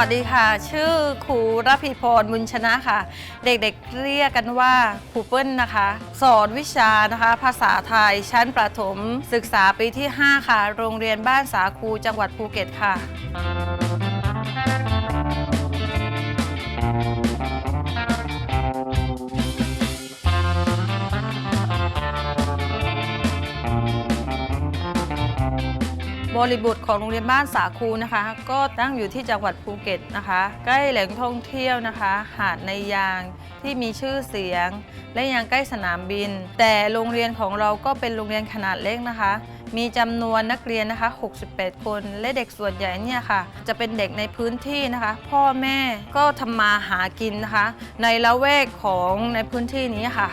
สวัสดีค่ะ ชื่อครูรพีพรบุญชนะค่ะ เด็กๆเรียกกันว่าครูเปิ้ลนะคะ สอนวิชานะคะ ภาษาไทยชั้นประถมศึกษาปีที่ 5 ค่ะ โรงเรียนบ้านสาคูจังหวัดภูเก็ตค่ะ บริบทของโรงเรียนบ้านสาคูนะคะ ก็ตั้งอยู่ที่จังหวัดภูเก็ตนะคะ ใกล้แหล่งท่องเที่ยวนะคะ หาดในยางที่มีชื่อเสียง และยังใกล้สนามบิน แต่โรงเรียนของเราก็เป็นโรงเรียนขนาดเล็กนะคะ มีจำนวนนักเรียนนะคะ 68 คน และเด็กส่วนใหญ่เนี่ยค่ะ จะเป็นเด็กในพื้นที่นะคะ พ่อแม่ก็ทำมาหากินนะคะ ในละแวกของในพื้นที่นี้ค่ะ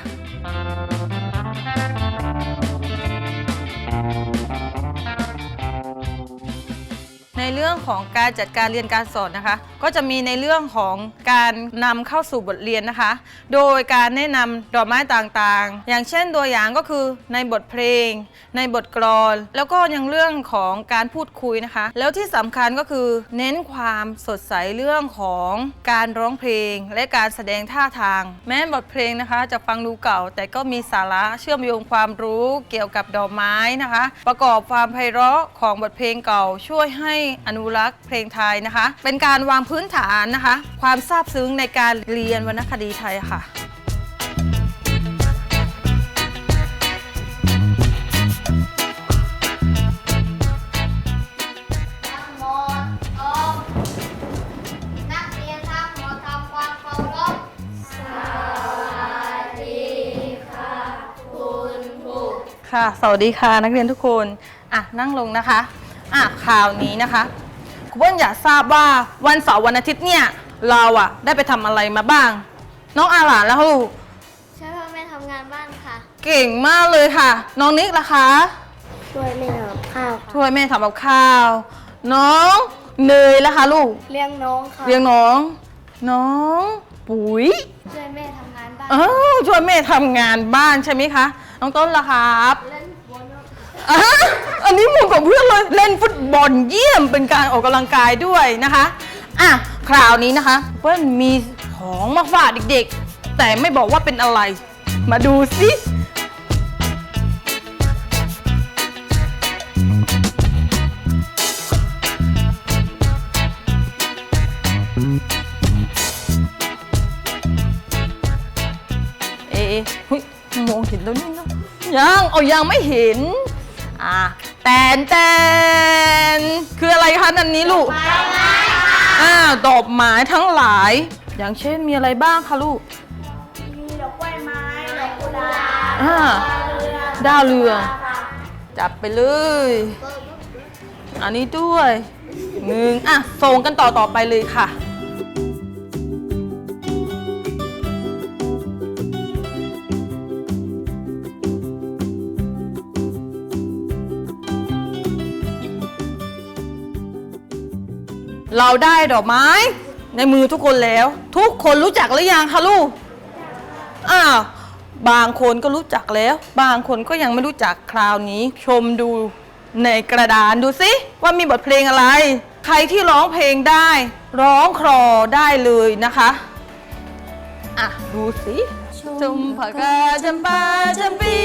ในเรื่องของการจัดการเรียนการสอนนะคะ ก็จะมีในเรื่องของการนำเข้าสู่บทเรียนนะคะ โดยการแนะนำดอกไม้ต่างๆ อย่างเช่นตัวอย่างก็คือในบทเพลง ในบทกลอน แล้วก็ยังเรื่องของการพูดคุยนะคะ แล้วที่สำคัญก็คือเน้นความสดใสเรื่องของการร้องเพลง และการแสดงท่าทาง แม้บทเพลงนะคะ จะฟังดูเก่า แต่ก็มีสาระเชื่อมโยงความรู้เกี่ยวกับดอกไม้นะคะ ประกอบความไพเราะของบทเพลงเก่าช่วยให้อนุรักษ์เพลงไทยนะคะ เป็นการวางพื้นฐานนะคะ ความซาบซึ้งในการเรียนวรรณคดีไทยค่ะทั้งหมดตรงนักเรียนทั้งหมดทำความเคารพสวัสดีค่ะคุณครูค่ะ สวัสดีค่ะนักเรียนทุกคน อะ นั่งลงนะคะ อะข่าวนี้นะคะคุณเปิ้ลอยากทราบว่าวันเสาร์วันอาทิตย์เนี่ยเราอะได้ไปทำอะไรมาบ้าง น้องอาหลานแล้วลูกช่วยพ่อแม่ทำงานบ้านค่ะเก่งมากเลยค่ะ น้องนิกล่ะคะ ช่วยแม่ทำกับข้าวค่ะช่วยแม่ทำกับข้าว น้องเนยล่ะคะลูกเลี้ยงน้องค่ะเลี้ยงน้อง น้อง ปุ๋ย ช่วยแม่ทำงานบ้านเออช่วยแม่ทำงานบ้านใช่ไหมคะ น้องต้นล่ะครับเล่นบ อลอะอันนี้เหมุกับเพื่อนเลยเล่นฟุตบอลเยี่ยมเป็นการออกกำลังกายด้วยนะคะ อะ คราวนี้นะคะเพื่อนมีของมาฝากเด็กๆ แต่ไม่บอกว่าเป็นอะไร มาดูสิเอ๊ะเฮ้ยมองเห็นแล้วนี่เนอะยังเอายังไม่เห็น อะแตนแตนคืออะไรคะนันนี้ลูกอ่าดอกไม้ทั้งหลาย อย่างเช่นมีอะไรบ้างคะลูกมีดอกกล้วยไม้ดอกกุหลาบอ่าดาวเรืองจับไปเลย อันนี้ด้วยหนึ่งอะส่งกันต่อต่อไปเลยค่ะ เราได้ดอกไม้ ในมือทุกคนแล้ว ทุกคนรู้จักหรือยังคะลูกอ้าวบางคนก็รู้จักแล้ว บางคนก็ยังไม่รู้จักคราวนี้ ชมดูในกระดานดูสิว่ามีบทเพลงอะไร ใครที่ร้องเพลงได้ ร้องคลอได้เลยนะคะอะดูสิชมผากาจำปาจำปี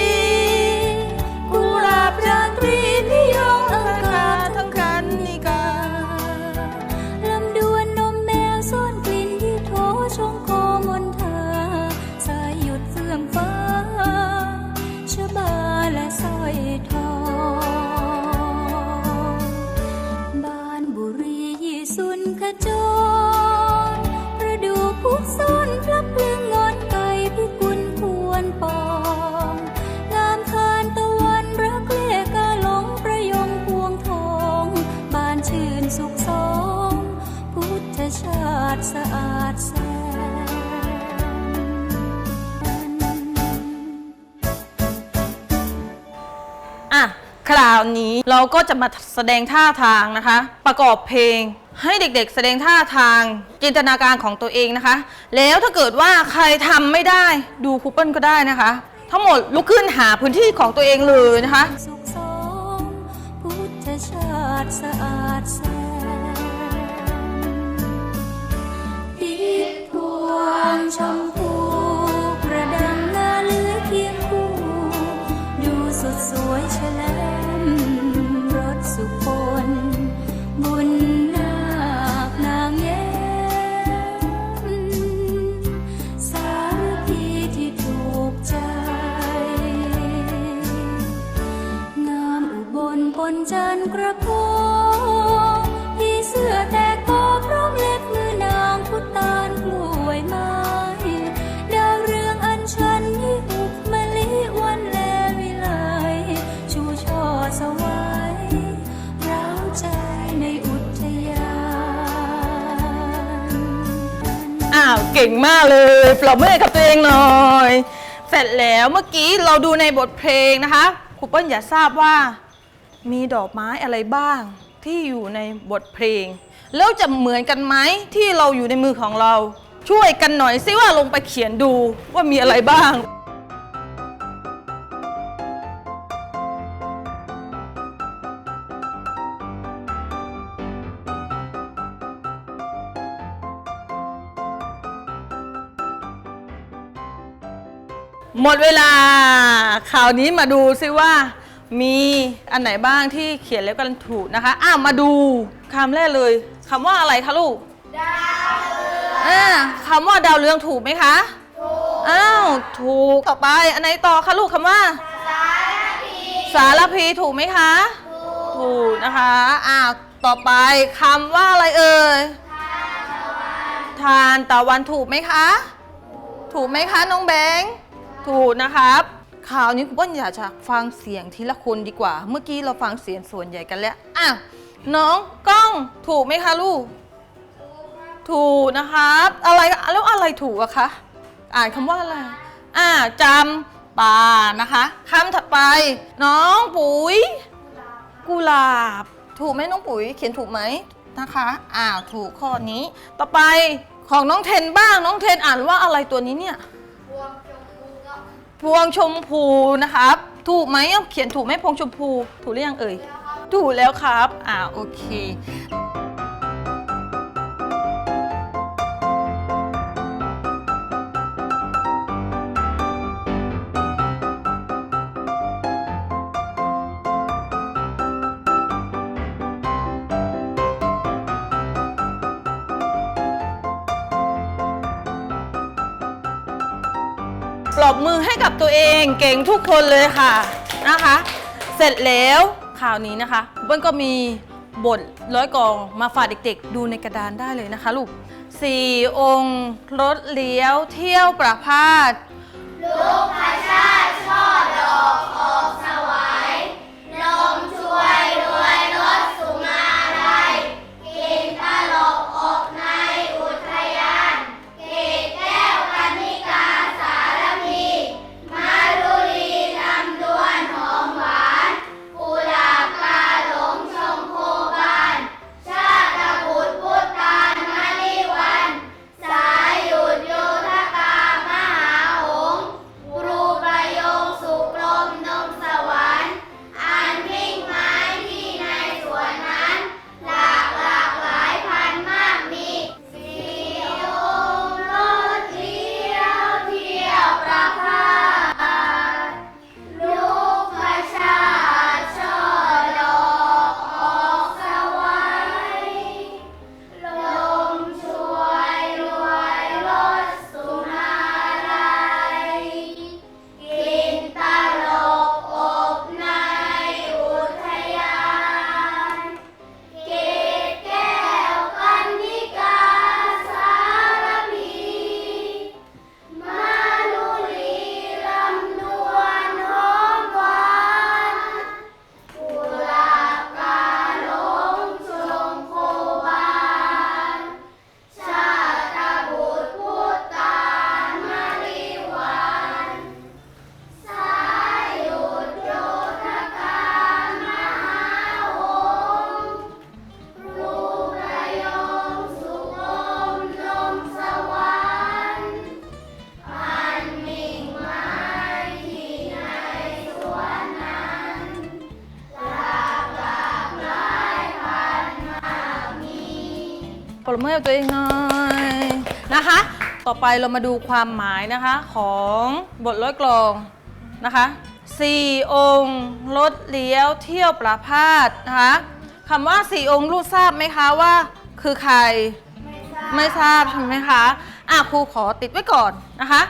คราวนี้เราก็จะมาแสดงท่าทางนะคะ ประกอบเพลง ให้เด็กๆ แสดงท่าทางจินตนาการของตัวเองนะคะ แล้วถ้าเกิดว่าใครทำไม่ได้ดูครูเปิลก็ได้นะคะ ทั้งหมดลุกขึ้นหาพื้นที่ของตัวเองเลยนะคะชาติสะอาดแสนทิพวงชมพู กระโปวีเสือแต่ก็ร้อมเล็บมือนางพุตานกล้วยไม้ดาเรืองอันชันยิ่มะลิวนแลวิไลชูช่อสวายราใจในอุทยานอ้าวเก่งมากเลยปรบมือกับตัวเองหน่อย เสร็จแล้วเมื่อกี้เราดูในบทเพลงนะคะครูเปิ้ลอย่าทราบว่า มีดอกไม้อะไรบ้างที่อยู่ในบทเพลง แล้วจะเหมือนกันไหมที่เราอยู่ในมือของเรา ช่วยกันหน่อยซิว่าลงไปเขียนดูว่ามีอะไรบ้างหมดเวลาข่าวนี้มาดูซิว่า มีอันไหนบ้างที่เขียนแล้วกันถูกนะคะ อ้าวมาดูคำแรกเลยคำว่าอะไรคะลูกดาวเรืองคำว่าดาวเรืองถูกไหมคะถูกอ้าวถูกต่อไปอันไหนต่อคะลูกคำว่า สารพีสารพีถูกไหมคะถูกถูกนะคะอ้าวต่อไปคำว่าอะไรเอ่ยทานตะวันถูกไหมคะ ถูกไหมคะน้องแบงค์ถูกนะครับ ข่าวนี้คุณเปิ้ลอยากจะฟังเสียงทีละคนดีกว่า เมื่อกี้เราฟังเสียงส่วนใหญ่กันแล้วอะน้องกล้องถูกไหมคะลูก ถูกนะครับ อะไรแล้วอะไรถูกอะคะอ่านคำว่าอะไร อ่าจำปานะคะคำถัดไป น้องปุ๋ย กุหลาบ ถูกไหมน้องปุ๋ย เขียนถูกไหมนะคะอ่าถูกข้อนี้ ต่อไปของน้องเทนบ้างน้องเทนอ่านว่าอะไรตัวนี้เนี่ย พวง พวงชมพูนะครับ ถูกไหมเอาเขียนถูกไหมพวงชมพู ถูกหรือยังเอ่ย ถูกแล้วครับ อ่าโอเค มือให้กับตัวเองเก่งทุกคนเลยค่ะนะคะ เสร็จแล้วข่าวนี้นะคะเบิ้ลก็มีบทร้อยกองมาฝากเด็กๆ ดูในกระดานได้เลยนะคะลูกสี่องค์รถเลี้ยวเที่ยวประพาสลูกพระชาติช่อดอก ปรบมือให้ตัวเองหน่อยนะคะ ต่อไปเรามาดูความหมายนะคะของบทร้อยกลองนะคะสี่องค์รถเลี้ยวเที่ยวประพาสนะคะคำว่าสี่องค์รู้ทราบไหมคะว่า คือใครไม่ทราบใช่ไหมคะอะครูขอติดไว้ก่อนนะคะ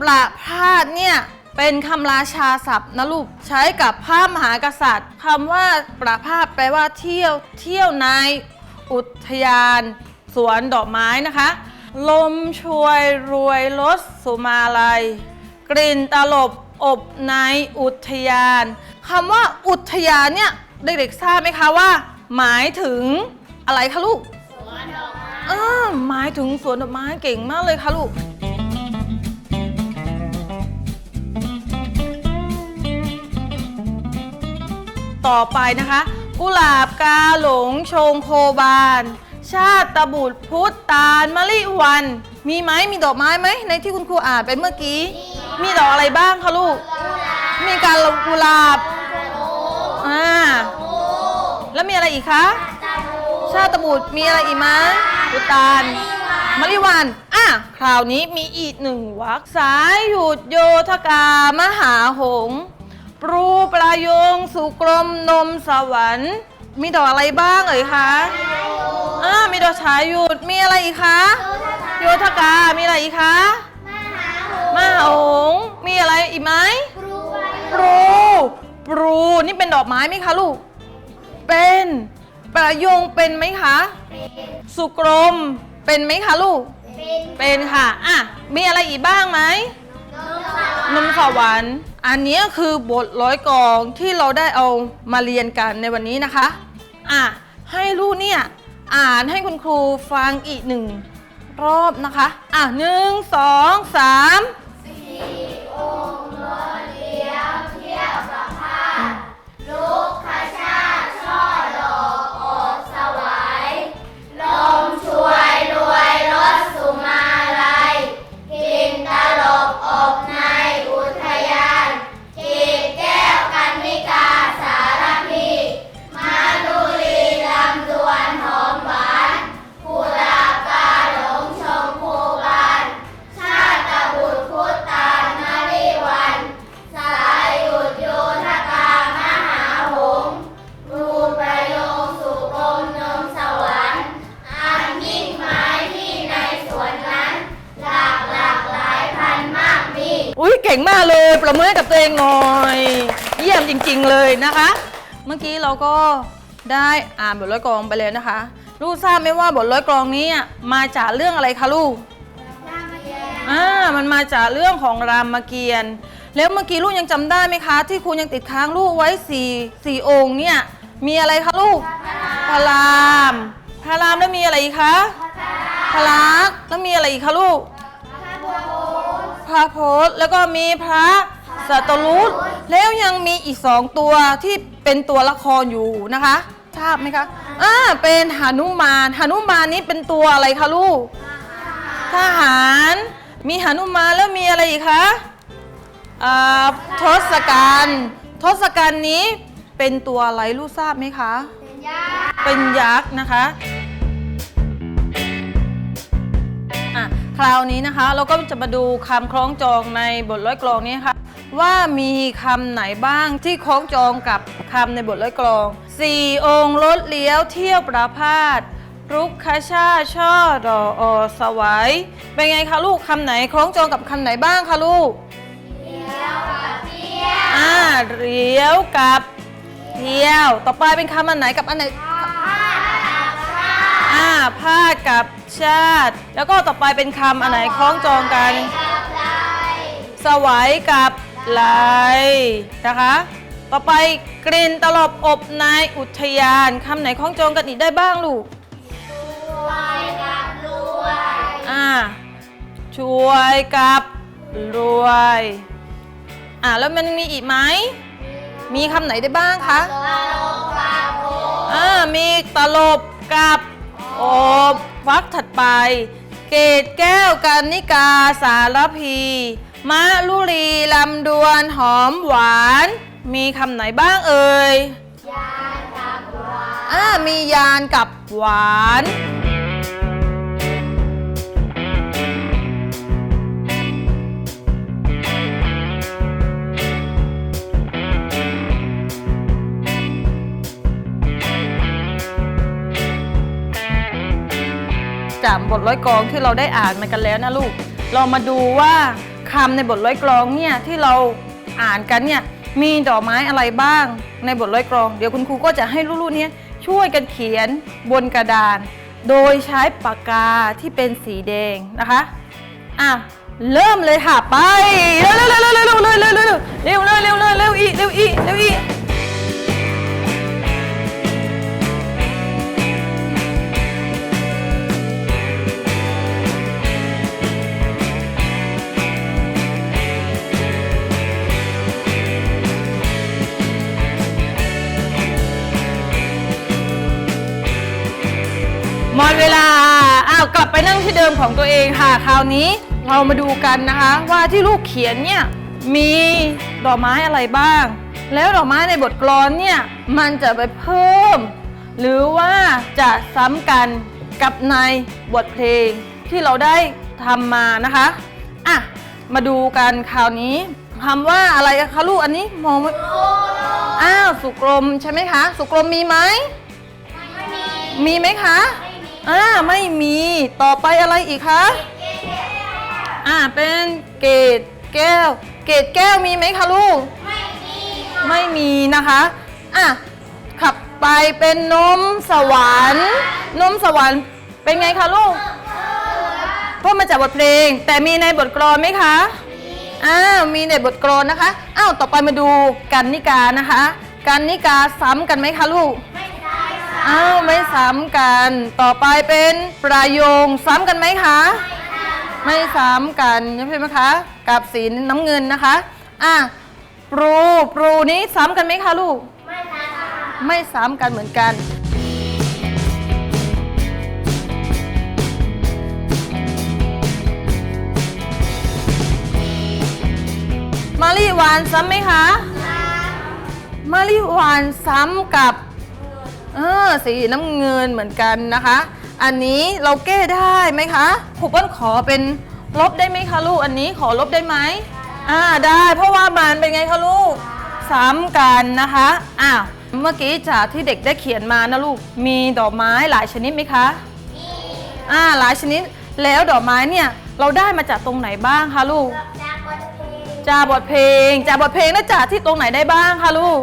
ประพาสเนี่ยเป็นคำราชาศัพท์นะลูกใช้กับพระมหากษัตริย์คำว่าประพาสแปลว่าเที่ยวเที่ยวในอุทยาน สวนดอกไม้นะคะ ลมช่วยรวยรสสุมาลัย กลิ่นตลบอบในอุทยานคำว่าอุทยานเนี่ยเด็กๆทราบไหมคะว่า หมายถึงอะไรคะลูกสวนดอกไม้เออหมายถึงสวนดอกไม้เก่งมากเลยค่ะลูกต่อไปนะคะ กุหลาบกาหลงชงโคบาน ชาติตบุตรพุทธตาลมะลิวัน มีไหมมีดอกไม้ไหมในที่คุณครูอ่านไปเมื่อกี้ มีดอกอะไรบ้างคะลูก มีการกุหลาบอ่าแล้วมีอะไรอีกคะ ชาติบุตรมีอะไรอีกไหมพุทธตาลมะลิวันอะคราวนี้มีอีกหนึ่งวรรคสายหยุดโยธกามหาหงปรูปลายงสุกรมนมสวรรค์ มีดอกอะไรบ้างเอ่ยคะอ่ามีดอกฉายหยุดมีอะไรอีกคะโยธกา มีอะไรอีกคะมหาหงส์มีอะไรอีกไหมปรูปรูนี่เป็นดอกไม้ไหมคะลูก เป็นประโยงเป็นไหมคะ สุกรมเป็นไหมคะลูก เป็นค่ะ อะ มีอะไรอีกบ้างไหมนมสวรรค์อันนี้คือบทร้อยกลองที่เราได้เอามาเรียนกันในวันนี้นะคะ อะให้ลูกเนี่ยอ่านให้คุณครูฟังอีกหนึ่งรอบนะคะ อะหนึ่งสองสาม งมากเลย ประมือให้กับตัวเองหน่อย เยี่ยมจริง ๆ เลยนะคะ เมื่อกี้เราก็ได้อ่านบทร้อยกลองไปเลยนะคะ ลูกทราบไหมว่าบทร้อยกลองนี้มาจากเรื่องอะไรคะลูกอ่ามันมาจากเรื่องของรามเกียรติ์แล้วเมื่อกี้ลูกยังจำได้ไหมคะ ที่ครูยังติดค้างลูกไว้สี่สี่องค์เนี่ยมีอะไรคะลูกพระรามพระรามแล้วมีอะไรอีกคะพระลักษมณ์แล้วมีอะไรอีกคะลูก พระโพธิ์แล้วก็มีพระสัตรุษแล้วยังมีอีกสองตัวที่เป็นตัวละครอยู่นะคะทราบไหมคะอ่าเป็นหนุมานหนุมานนี้เป็นตัวอะไรคะลูกทหาร มีหนุมานแล้วมีอะไรอีกคะอ่าทศกัณฐ์ทศกัณฐ์นี้เป็นตัวอะไรลูกทราบไหมคะ เป็นยักษ์เป็นะคะอะคะ ราวนี้นะคะ เราก็จะมาดูคำคล้องจองในบทร้อยกลองนี้ค่ะว่ามีคำไหนบ้างที่คล้องจองกับคำในบทร้อยกลองสี่องค์รถเลี้ยวเที่ยวประพาสรุกคชาช่อดอออสวายเป็นไงคะลูกคำไหนคล้องจองกับคำไหนบ้างคะลูกเลี้ยวกับเที่ยวอ่าเลี้ยวกับเที่ยว ต่อไปเป็นคำอันไหนกับอันไหนอ่าพาดกับ ชาติ แล้วก็ต่อไปเป็นคำอันไหนคล้องจองกัน สวัยกับไหลนะคะ ต่อไปกลิ่นตลบอบในอุทยานคำไหนคล้องจองกันอีกได้บ้างลูกอ่าช่วยกับรวยอ่าแล้วมันมีอีกไหมมีคำไหนได้บ้างคะอ่ามีตลบกับโอบ วักถัดไป เกตแก้วกันนิกาสารพี มะลุรีลำดวนหอมหวาน มีคำไหนบ้างเอ่ย ยานกับหวาน อ่า มียานกับหวาน จากบทร้อยกลองที่เราได้อ่านมากันแล้วนะลูก เรามาดูว่าคำในบทร้อยกลองเนี่ยที่เราอ่านกันเนี่ยมีดอกไม้อะไรบ้างในบทร้อยกลอง เดี๋ยวคุณครูก็จะให้ลูกๆเนี่ยช่วยกันเขียนบนกระดาน โดยใช้ปากกาที่เป็นสีแดงนะคะอะเริ่มเลยค่ะไปเร็วเร็วเร็วเร็วเร็วเร็วเร็วเร็วเร็วเร็วเร็วเร็วเร็วเร็วอีก เร็วอีกเร็วอีกของตัวเองค่ะ คราวนี้เรามาดูกันนะคะ ว่าที่ลูกเขียนเนี่ยมีดอกไม้อะไรบ้าง แล้วดอกไม้ในบทกลอนเนี่ยมันจะไปเพิ่ม หรือว่าจะซ้ำกันกับในบทเพลงที่เราได้ทำมานะคะอะมาดูกันคราวนี้คำว่าอะไรคะลูกอันนี้มองไม่อ้าวสุกรมใช่ไหมคะ สุกรมมีไหมมีไหมคะ อ่าไม่มีต่อไปอะไรอีกคะอ่าเป็นเกตแก้ว เกตแก้วมีไหมคะลูก ไม่มีนะคะอะขับไปเป็นนมสวรรค์นมสวรรค์เป็นไงคะลูกเพราะมาจากบทเพลง แต่มีในบทกลอนไหมคะอ้าวมีในบทกลอนนะคะอ้าวต่อไปมาดูกันนิกานะคะ กันนิกาซ้ำกันไหมคะลูก อ้าวไม่ซ้ำกัน ต่อไปเป็นประโยงซ้ำกันไหมคะ ไม่ซ้ำกันใช่ไหมคะ กับสีน้ำเงินนะคะ อะปรูปรูนี้ซ้ำกันไหมคะลูก ไม่ซ้ำกันเหมือนกันมารีวานซ้ำไหมคะ มารีวานซ้ำกับ เออสีน้ำเงินเหมือนกันนะคะ อันนี้เราแก้ได้ไหมคะครูเปิ้ลขอเป็นลบได้ไหมคะลูกอันนี้ขอลบได้ไหมอ่าได้เพราะว่ามันเป็นไงคะลูกซ้ำกันนะคะอ้าวเมื่อกี้จากที่เด็กได้เขียนมานะลูกมีดอกไม้หลายชนิดไหมคะอ่าหลายชนิดแล้วดอกไม้เนี่ยเราได้มาจากตรงไหนบ้างคะลูกจากบทเพลงจากบทเพลงแล้วจากที่ตรงไหนได้บ้างคะลูก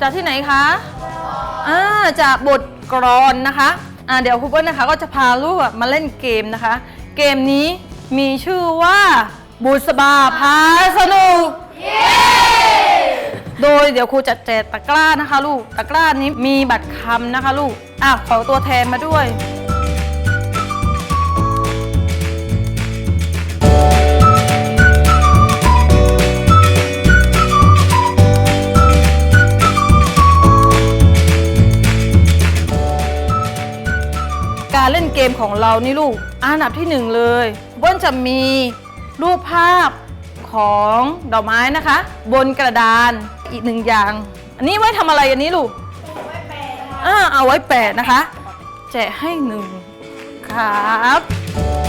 จากที่ไหนคะอ่าจากบทกรอนนะคะอ่าเดี๋ยวครูเปิ้ลนะคะก็จะพาลูกอะมาเล่นเกมนะคะ เกมนี้มีชื่อว่าบุษบาพาสนุก โดยเดี๋ยวครูจะแจกตะกร้านะคะ ลูก ตะกร้านี้มีบัตรคำนะคะ ลูกอะขอตัวแทนมาด้วย การเล่นเกมของเรานี่ลูกอันดับที่หนึ่งเลยเบิ้ลจะมีรูปภาพของดอกไม้นะคะ บนกระดานอีกหนึ่งอย่าง อันนี้ไว้ทำอะไรอันนี้ลูกอ่าเอาไว้แปะนะคะ แจกให้หนึ่งครับ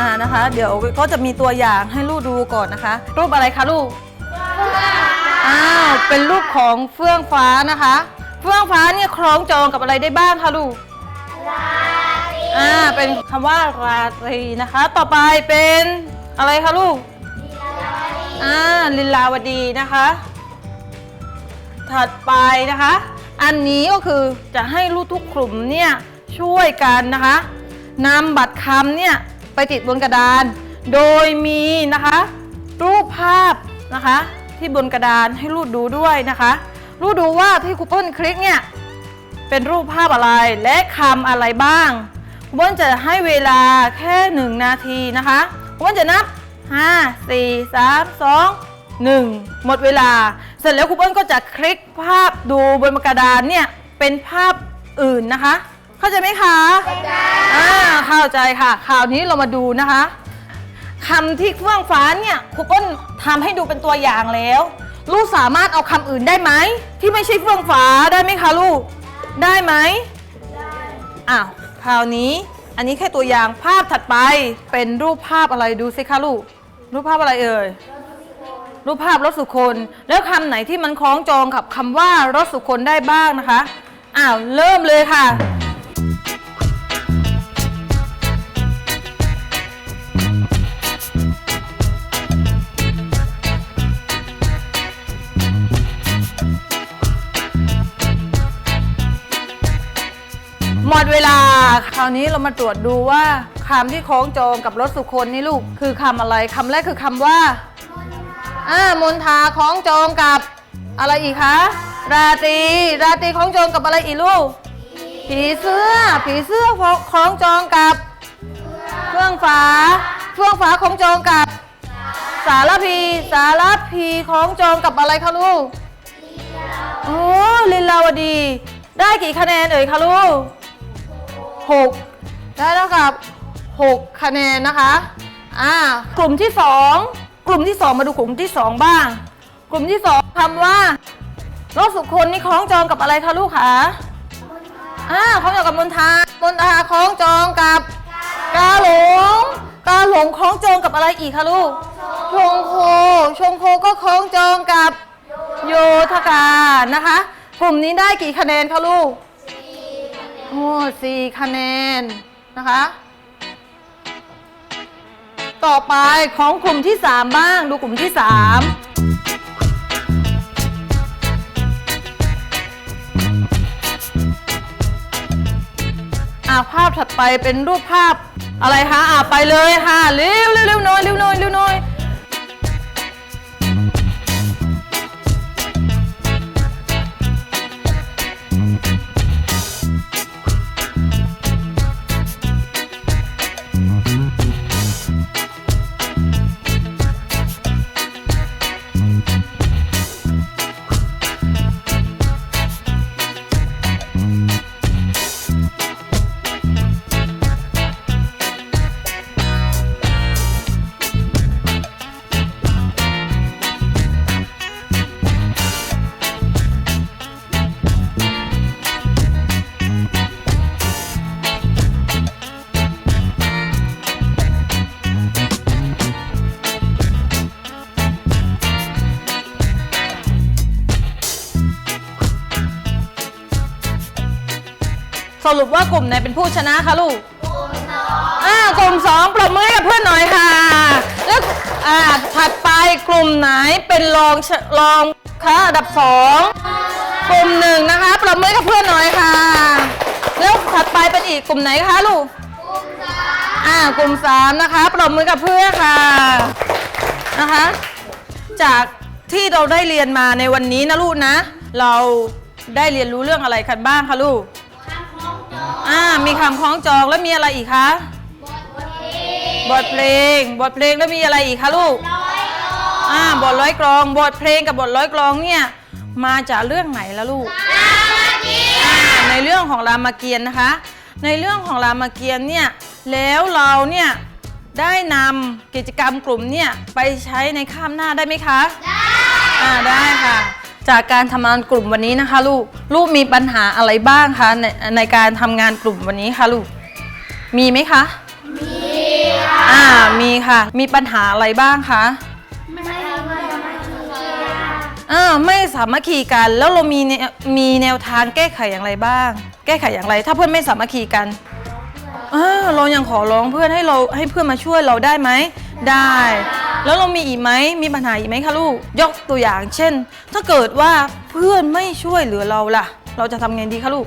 อ่านะคะ เดี๋ยวก็จะมีตัวอย่างให้ลูกดูก่อนนะคะ รูปอะไรคะลูกอ้าวเป็นรูปของเฟื่องฟ้านะคะ เฟื่องฟ้าเนี่ยคล้องจองกับอะไรได้บ้างคะลูกอ่าเป็นคำว่าราตรีนะคะ ต่อไปเป็นอะไรคะลูกอ่าลิลาวดีนะคะ ถัดไปนะคะ อันนี้ก็คือจะให้ลูกทุกกลุ่มเนี่ยช่วยกันนะคะนำบัตรคำเนี่ย ไปติดบนกระดาน โดยมีนะคะรูปภาพนะคะ ที่บนกระดานให้ลูกดูด้วยนะคะลูกดูว่าที่ครูเปิ้ลคลิกเนี่ยเป็นรูปภาพอะไรและคำอะไรบ้างครูเปิ้ลจะให้เวลาแค่หนึ่งนาทีนะคะครูเปิ้ลจะนับ 5 4 3 2 1 หมดเวลา เสร็จแล้วครูเปิ้ลก็จะคลิกภาพดูบนกระดานเนี่ยเป็นภาพอื่นนะคะ เข้าใจไหมคะเข้าใจอ่าเข้าใจค่ะคราวนี้เรามาดูนะคะคำที่เฟื่องฟ้าเนี่ยครูเปิ้ลทำให้ดูเป็นตัวอย่างแล้ว ลูกสามารถเอาคำอื่นได้ไหมที่ไม่ใช่เฟื่องฟ้าได้ไหมคะลูก ได้ไหมได้อ้าวคราวนี้อันนี้แค่ตัวอย่างภาพถัดไปเป็นรูปภาพอะไรดูสิคะลูก รูปภาพอะไรเอ่ยรูปภาพรถสุคน แล้วคำไหนที่มันคล้องจองกับคำว่ารถสุคนได้บ้างนะคะอ้าวเริ่มเลยค่ะ มดเวลา คราวนี้เรามาตรวจดูว่าคำที่คล้องจองกับรถสุคนนี่ลูกคือคำอะไรคำแรกคือคำว่าอ่ามนทาคล้องจองกับอะไรอีกคะ ราตรีราตรีคล้องจองกับอะไรอีกลูก ผีเสื้อ ผีเสื้อคล้องจองกับเฟื่องฟ้าเฟื่องฟ้าคล้องจองกับ สารพีสารพีของจองกับอะไรคะลูกโอ้ลินลาวดี ได้กี่คะแนนเอ่ยคะลูก หกได้แล้วกับหกคะแนนนะคะอ่ากลุ่มที่สองกลุ่มที่สองมาดูกลุ่มที่สองบ้าง กลุ่มที่สองคำว่ารถสุคนนี่คล้องจองกับอะไรคะลูกคะอ่าคล้องจองกับมนทามนทาคล้องจองกับกาหลงกาหลงคล้องจองกับอะไรอีกคะลูก ชงโค ชงโคก็คล้องจองกับโยธการนะคะ กลุ่มนี้ได้กี่คะแนนคะลูก โอ้สี่คะแนนนะคะ ต่อไปของกลุ่มที่ 3 บ้างดูกลุ่มที่ 3อ่าภาพถัดไปเป็นรูปภาพอะไรคะอ่าไปเลยค่ะเร็วเร็วเร็วหน่อยเร็วหน่อยเร็วหน่อย สรุปว่ากลุ่มไหนเป็นผู้ชนะคะลูก อ่ากลุ่มสองปรบมือให้กับเพื่อนหน่อยค่ะ แล้วอ่าถัดไปกลุ่มไหนเป็นรองชรองค่ะอันดับสองกลุ่มหนึ่งนะคะปรบมือให้กับเพื่อนหน่อยค่ะ แล้วถัดไปเป็นอีกกลุ่มไหนคะลูก อ่ากลุ่มสามนะคะปรบมือกับเพื่อนค่ะนะคะ จากที่เราได้เรียนมาในวันนี้นะลูกนะ เราได้เรียนรู้เรื่องอะไรกันบ้างคะลูก อ่ามีคำคล้องจองแล้วมีอะไรอีกคะบทเพลงบทเพลงแล้วมีอะไรอีกคะลูกอ่าบทร้อยกลองบทเพลงกับบทร้อยกลองเนี่ยมาจากเรื่องไหนละลูกอ่าในเรื่องของรามเกียรติ์นะคะ ในเรื่องของรามเกียรติ์เนี่ยแล้วเราเนี่ยได้นำกิจกรรมกลุ่มเนี่ยไปใช้ในข้ามหน้าได้ไหมคะอ่าได้ค่ะ จากการทำงานกลุ่มวันนี้นะคะ ลูก ลูกมีปัญหาอะไรบ้างคะในในการทำงานกลุ่มวันนี้คะลูก มีไหมคะ มีค่ะ อ่า มีค่ะ มีปัญหาอะไรบ้างคะอ่าไม่สามัคคีกัน แล้วเรามีแนวมีแนวทางแก้ไขอย่างไรบ้าง แก้ไขอย่างไร ถ้าเพื่อนไม่สามัคคีกัน อ่าเรายังขอร้องเพื่อนให้เราให้เพื่อนมาช่วยเราได้ไหม ได้ แล้วเรามีอีกไหมมีปัญหาอีกไหมคะลูก ยกตัวอย่าง เช่น ถ้าเกิดว่าเพื่อนไม่ช่วยเหลือเราล่ะ เราจะทำไงดีคะลูก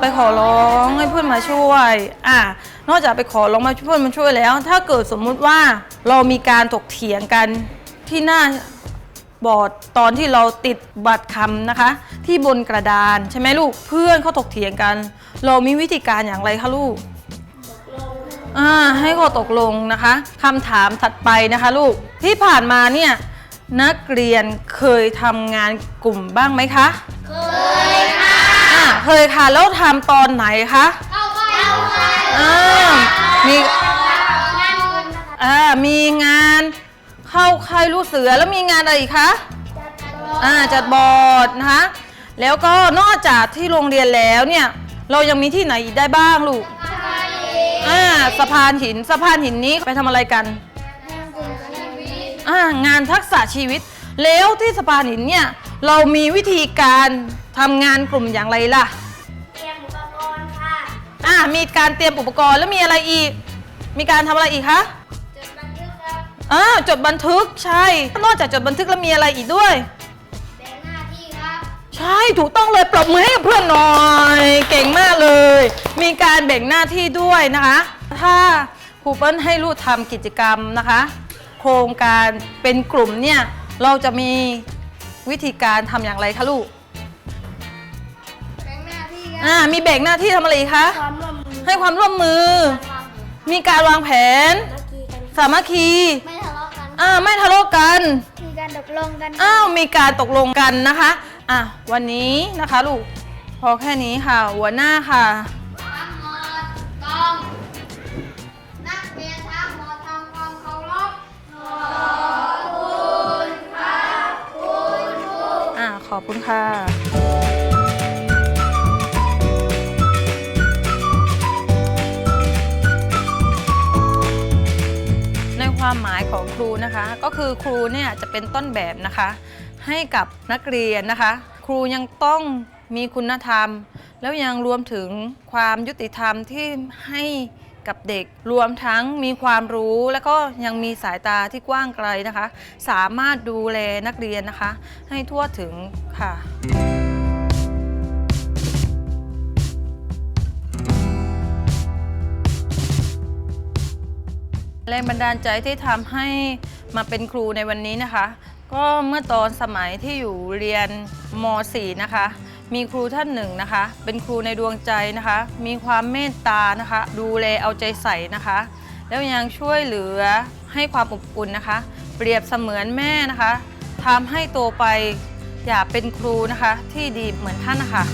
ไปขอร้องให้เพื่อนมาช่วย อะนอกจากไปขอร้องมาเพื่อนมาช่วยแล้ว ถ้าเกิดสมมุติว่าเรามีการถกเถียงกันที่หน้าบอร์ดตอนที่เราติดบัตรคำนะคะ ที่บนกระดานใช่ไหมลูกเพื่อนเขาถกเถียงกัน เรามีวิธีการอย่างไรคะลูก อ่าให้ข้อตกลงนะคะคำถามถัดไปนะคะลูกที่ผ่านมาเนี่ยนักเรียนเคยทำงานกลุ่มบ้างไหมคะ เคยค่ะอ่าเคยค่ะแล้วทำตอนไหนคะอ่ามีอ่ามีงานเข้าค่ายลูกเสือแล้วมีงานอะไรอีกคะอ่าจัดบอร์ดนะคะแล้วก็นอกจากที่โรงเรียนแล้วเนี่ยเรายังมีที่ไหนอีกได้บ้างลูก อ่าสะพานหินสะพานหินนี้ไปทำอะไรกัน อ่างานทักษะชีวิต แล้วที่สะพานหินเนี่ยเรามีวิธีการทำงานกลุ่มอย่างไรล่ะ เตรียมอุปกรณ์ค่ะ อ่ามีการเตรียมอุปกรณ์แล้วมีอะไรอีก มีการทำอะไรอีกคะจดบันทึกครับ อ่าจดบันทึกใช่ นอกจากจดบันทึกแล้วมีอะไรอีกด้วย ใช่ถูกต้องเลยปรบมือให้กับเพื่อนหน่อย เก่งมากเลย มีการแบ่งหน้าที่ด้วยนะคะ ถ้าครูเปิ้ลให้ลูกทำกิจกรรมนะคะ โครงการเป็นกลุ่มเนี่ยเราจะมีวิธีการทำอย่างไรคะลูกแบ่งหน้าที่ครับอ่ามีแบ่งหน้าที่ทำอะไรอีกคะความร่วมมือให้ความร่วมมือความมีการวางแผนเมื่อกี้กันสามัคคีไม่ทะเลาะกัน อ่าไม่ทะเลาะกัน มีการตกลงกันอ้าวมีการตกลงกันนะคะอะวันนี้นะคะลูกพอแค่นี้ค่ะ หัวหน้าค่ะ ทั้งหมดกองนักเรียนทั้งหมดทำความเคารพขอบคุณครับคุณครูอ่าขอบคุณค่ะ ความหมายของครูนะคะ ก็คือครูเนี่ยจะเป็นต้นแบบนะคะ ให้กับนักเรียนนะคะ ครูยังต้องมีคุณธรรม แล้วยังรวมถึงความยุติธรรมที่ให้กับเด็กรวมทั้งมีความรู้ แล้วก็ยังมีสายตาที่กว้างไกลนะคะ สามารถดูแลนักเรียนนะคะ ให้ทั่วถึงค่ะ แรงบันดาลใจที่ทำให้มาเป็นครูในวันนี้นะคะ ก็เมื่อตอนสมัยที่อยู่เรียนม .4 นะคะ มีครูท่านหนึ่งนะคะ เป็นครูในดวงใจนะคะ มีความเมตตานะคะ ดูแลเอาใจใส่นะคะ แล้วยังช่วยเหลือให้ความอบอุ่นนะคะ เปรียบเสมือนแม่นะคะทำให้โตไปอยากเป็นครูนะคะที่ดีเหมือนท่านนะคะ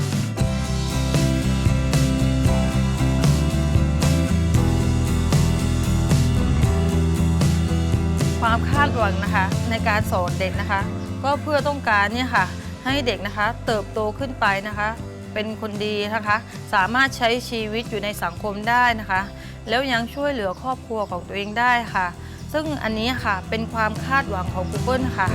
คาดหวังนะคะ ในการสอนเด็กนะคะ ก็เพื่อต้องการเนี่ยค่ะ ให้เด็กนะคะเติบโตขึ้นไปนะคะ เป็นคนดีนะคะ สามารถใช้ชีวิตอยู่ในสังคมได้นะคะ แล้วยังช่วยเหลือครอบครัวของตัวเองได้ค่ะ ซึ่งอันนี้ค่ะเป็นความคาดหวังของ Google ค่ะ